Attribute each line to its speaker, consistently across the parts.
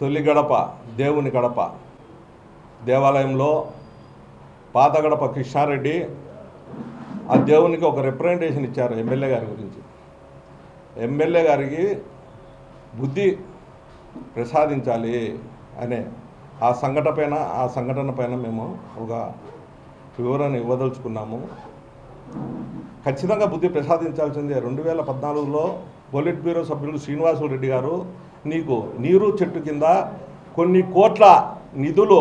Speaker 1: తొలి గడప దేవుని గడప. దేవాలయంలో పాత గడప కృష్ణారెడ్డి ఆ దేవునికి ఒక రిప్రజెంటేషన్ ఇచ్చారు ఎమ్మెల్యే గారి గురించి. ఎమ్మెల్యే గారికి బుద్ధి ప్రసాదించాలి అనే ఆ సంఘటన పైన ఆ సంఘటన పైన మేము ఒక వివరణ ఇవ్వదలుచుకున్నాము. ఖచ్చితంగా బుద్ధి ప్రసాదించాల్సిందే. రెండు వేల పద్నాలుగులో పోలిట్ బ్యూరో సభ్యులు శ్రీనివాసులు రెడ్డి గారు నీకు నీరు చెట్టు కింద కొన్ని కోట్ల నిధులు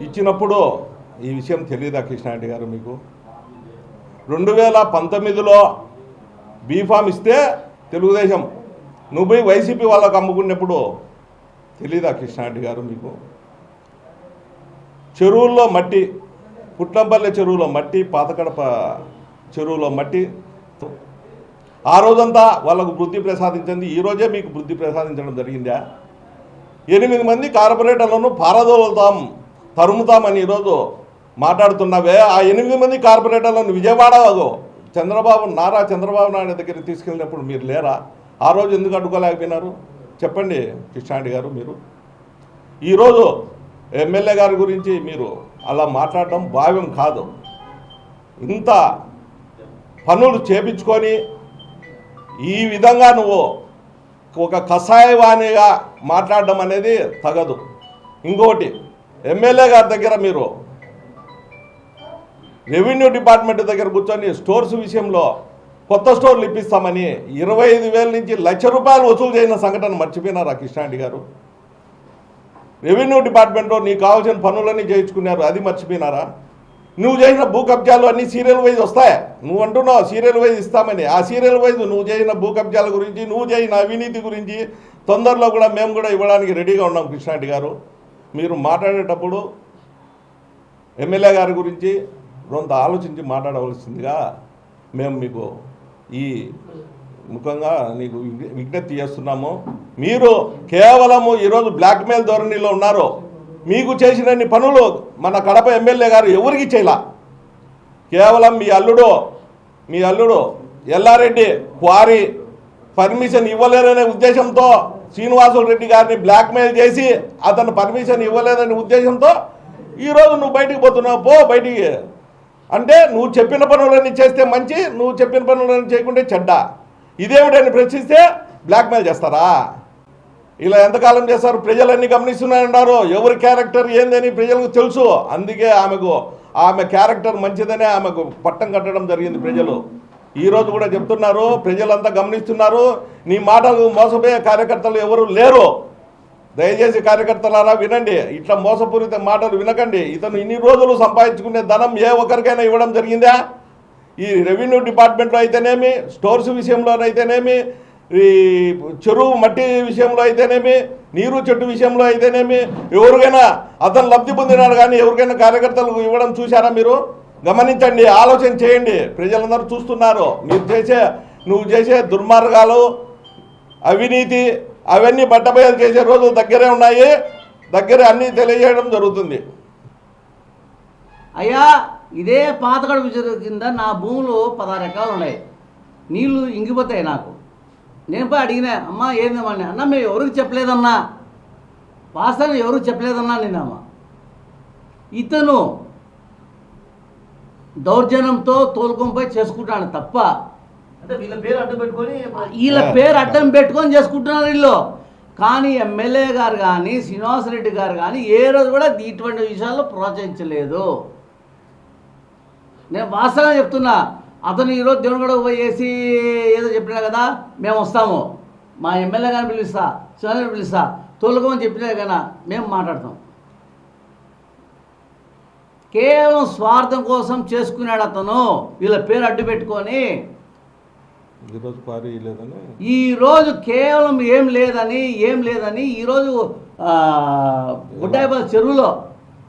Speaker 1: ఇచ్చినప్పుడు ఈ విషయం తెలియదా కృష్ణారెడ్డి గారు మీకు? రెండు వేల పంతొమ్మిదిలో బీఫామ్ ఇస్తే తెలుగుదేశం నువ్వు పోయి వైసీపీ వాళ్ళకు అమ్ముకున్నప్పుడు తెలీదా కృష్ణారెడ్డి గారు మీకు? చెరువుల్లో మట్టి పుట్లంపల్లె చెరువులో మట్టి పాతకడప చెరువులో మట్టి ఆ రోజంతా వాళ్ళకు వృద్ధి ప్రసాదించింది. ఈ రోజే మీకు వృద్ధి ప్రసాదించడం జరిగిందా? ఎనిమిది మంది కార్పొరేటర్లను పారదోలుతాం తరుముతామని ఈరోజు మాట్లాడుతున్నవే. ఆ ఎనిమిది మంది కార్పొరేటర్లను విజయవాడ చంద్రబాబు నారా చంద్రబాబు నాయుడు దగ్గరికి తీసుకెళ్ళినప్పుడు మీరు లేరా? ఆ రోజు ఎందుకు అడ్డుకోలేకపోయినారు? చెప్పండి కృష్ణారెడ్డి గారు మీరు. ఈరోజు ఎమ్మెల్యే గారి గురించి మీరు అలా మాట్లాడడం భావ్యం కాదు. ఇంత పనులు చేపించుకొని ఈ విధంగా నువ్వు ఒక కషాయవాణిగా మాట్లాడడం అనేది తగదు. ఇంకోటి ఎమ్మెల్యే గారి దగ్గర మీరు రెవెన్యూ డిపార్ట్మెంట్ దగ్గర కూర్చొని స్టోర్స్ విషయంలో కొత్త స్టోర్లు ఇప్పిస్తామని ఇరవై ఐదు వేల నుంచి లక్ష రూపాయలు వసూలు చేసిన సంఘటన మర్చిపోయినారా కృష్ణారెడ్డి గారు? రెవెన్యూ డిపార్ట్మెంట్లో నీకు కావాల్సిన పనులన్నీ చేయించుకున్నారు అది మర్చిపోయినారా? నువ్వు చేసిన భూ కబ్జాలు అన్ని సీరియల్ వైజ్ వస్తాయి? నువ్వు అంటున్నావు సీరియల్ వైజ్ ఇస్తామని. ఆ సీరియల్ వైజ్ నువ్వు చేసిన భూ కబ్జాల గురించి నువ్వు చేసిన అవినీతి గురించి తొందరలో కూడా మేము కూడా ఇవ్వడానికి రెడీగా ఉన్నాం కృష్ణారెడ్డి గారు. మీరు మాట్లాడేటప్పుడు ఎమ్మెల్యే గారి గురించి కొంత ఆలోచించి మాట్లాడవలసిందిగా మేము మీకు ఈ ముఖంగా నీకు విజ్ఞప్తి చేస్తున్నాము. మీరు కేవలము ఈరోజు బ్లాక్మెయిల్ ధోరణిలో ఉన్నారు. మీకు చేసినన్ని పనులు మన కడప ఎమ్మెల్యే గారు ఎవరికి చేయలా? కేవలం మీ అల్లుడు మీ అల్లుడు ఎల్లారెడ్డి క్వారీ పర్మిషన్ ఇవ్వలేననే ఉద్దేశంతో శ్రీనివాసులు రెడ్డి గారిని బ్లాక్మెయిల్ చేసి అతను పర్మిషన్ ఇవ్వలేదనే ఉద్దేశంతో ఈరోజు నువ్వు బయటికి పోతున్నావు పో బయటికి. అంటే నువ్వు చెప్పిన పనులన్నీ చేస్తే మంచి నువ్వు చెప్పిన పనులన్నీ చేయకుంటే చెడ్డ. ఇదేమిటని ప్రశ్నిస్తే బ్లాక్మెయిల్ చేస్తారా? ఇలా ఎంతకాలం చేస్తారు ప్రజలన్నీ గమనిస్తున్నారన్నారు ఎవరి క్యారెక్టర్ ఏందని ప్రజలకు తెలుసు. అందుకే ఆమెకు ఆమె క్యారెక్టర్ మంచిదనే ఆమెకు పట్టం కట్టడం జరిగింది ప్రజలు. ఈరోజు కూడా చెప్తున్నారు ప్రజలంతా గమనిస్తున్నారు. నీ మాటలు మోసపోయే కార్యకర్తలు ఎవరు లేరు. దయచేసి కార్యకర్తలారా వినండి. ఇట్లా మోసపూరిత మాటలు వినకండి. ఇతను ఇన్ని రోజులు సంపాదించుకునే ధనం ఏ ఒక్కరికైనా ఇవ్వడం జరిగిందా? ఈ రెవెన్యూ డిపార్ట్మెంట్లో అయితేనేమి స్టోర్స్ విషయంలోనైతేనేమి ఈ చెరువు మట్టి విషయంలో అయితేనేమి నీరు చెట్టు విషయంలో అయితేనేమి ఎవరికైనా అతను లబ్ధి పొందినారు కానీ ఎవరికైనా కార్యకర్తలకు ఇవ్వడం చూశారా మీరు? గమనించండి ఆలోచన చేయండి. ప్రజలందరూ చూస్తున్నారు. మీరు చేసే నువ్వు చేసే దుర్మార్గాలు అవినీతి అవన్నీ బట్టబయలు చేసే రోజు దగ్గరే ఉన్నాయి. దగ్గరే అన్నీ తెలియజేయడం జరుగుతుంది.
Speaker 2: అయ్యా ఇదే పాతగడ కింద నా భూములు పదహారు ఎకరాలు ఉన్నాయి. నీళ్ళు ఇంగిపోతాయి నాకు. నేను పోయి అడిగినా అమ్మా ఏందమ్మా అని. అన్న మేము ఎవరికి చెప్పలేదన్నా? వాస్తవం ఎవరికి చెప్పలేదన్నా? నేనమ్మా ఇతను దౌర్జన్యంతో తోలుకొని చేసుకుంటాను తప్ప
Speaker 3: అంటే వీళ్ళ పేరు అడ్డు పెట్టుకొని
Speaker 2: వీళ్ళ పేరు అడ్డం పెట్టుకొని చేసుకుంటున్నారు వీళ్ళు. కానీ ఎమ్మెల్యే గారు కానీ శ్రీనివాసరెడ్డి గారు కానీ ఏ రోజు కూడా ఇటువంటి విషయాల్లో ప్రోత్సహించలేదు. నేను వాస్తవంగా చెప్తున్నా అతను ఈరోజు దేవుని కూడా పోయేసి ఏదో చెప్పినా కదా మేము వస్తాము. మా ఎమ్మెల్యే గారిని పిలుస్తా శ్రీనివాసరెడ్డి పిలుస్తా తోలుకోమని చెప్పినా కదా మేము మాట్లాడతాం. కేవలం స్వార్థం కోసం చేసుకున్నాడు అతను. వీళ్ళ పేరు అడ్డు పెట్టుకొని
Speaker 1: ఈరోజు
Speaker 2: కేవలం ఏం లేదని ఏం లేదని ఈరోజు ఆ, గుడ్డాయిపల్లి చెరువులో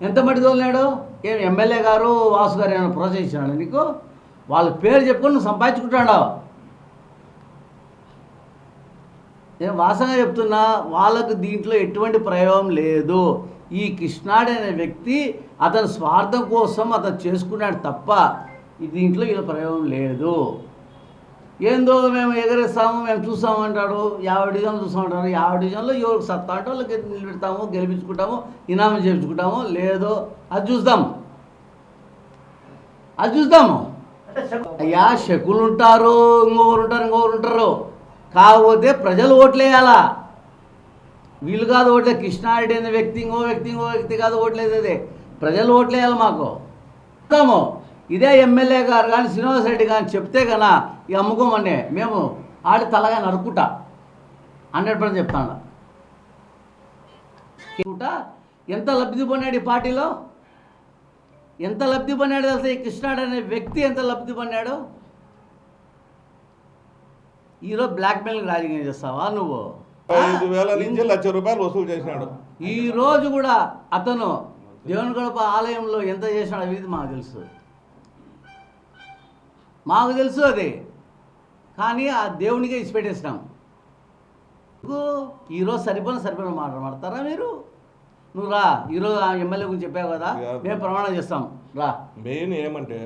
Speaker 2: ఎంత మట్టి తోలినాడు? ఏం ఎమ్మెల్యే గారు వాసు గారు ఏమైనా ప్రోత్సహించినాడు నీకు? వాళ్ళ పేరు చెప్పుకొని నువ్వు సంపాదించుకుంటాడు నేను వాసంగా చెప్తున్నా వాళ్ళకు దీంట్లో ఎటువంటి ప్రయోగం లేదు. ఈ కృష్ణాడు అనే వ్యక్తి అతని స్వార్థం కోసం అతను చేసుకున్నాడు తప్ప దీంట్లో ఇలా ప్రయోగం లేదు. ఏందో మేము ఎగరేస్తాము మేము చూస్తాము అంటాడు. యాభై డివిజన్లు చూస్తామంటారు యాభై డివిజన్లో ఎవరికి సత్తా అంటే వాళ్ళకి నిలబెడతాము గెలిపించుకుంటాము ఇనామం చేయించుకుంటాము లేదో అది చూద్దాం. అది చూద్దాము. అయ్యా శకులు ఉంటారు ఇంకొకరు ఉంటారు ఇంకొకరు ఉంటారు కాకపోతే ప్రజలు ఓట్లేయాలా? వీళ్ళు కాదు ఓట్లే కృష్ణారెడ్డి అనే వ్యక్తి ఇంకో వ్యక్తి ఇంకో వ్యక్తి కాదు ఓట్లేదు అదే. ప్రజలు ఓట్లేయాలి మాకు. చెప్తాము ఇదే ఎమ్మెల్యే గారు కానీ శ్రీనివాస్ రెడ్డి కానీ చెప్తే కన్నా ఈ అమ్ముకోమని మేము ఆడి తలగా నరుకుట హండ్రెడ్ పర్సెంట్ చెప్తాను. ఎంత లబ్ధి పొందాడు ఈ పార్టీలో? ఎంత లబ్ధి పొందాడు తెలుసా? ఈ కృష్ణాడు అనే వ్యక్తి ఎంత లబ్ధి పొందాడు? ఈరోజు బ్లాక్మెయిల్ రాజకీయం చేస్తావా నువ్వు?
Speaker 1: ఐదు వేల నుంచి లక్ష రూపాయలు వసూలు చేసినాడు.
Speaker 2: ఈ రోజు కూడా అతను దేవుని గడప ఆలయంలో ఎంత చేసినాడు అనేది మాకు తెలుసు. మాకు తెలుసు అది. కానీ ఆ దేవునికే ఇచ్చిపెట్టేసినాం? ఈరోజు సరిపోయిన సరిపోయిన మాట మాడతారా మీరు? నువ్వు రా ఈరోజు ఆ ఎమ్మెల్యే గురించి చెప్పావు కదా. మేము ప్రమాణం చేస్తాం రా
Speaker 1: మెయిన్ ఏమంటే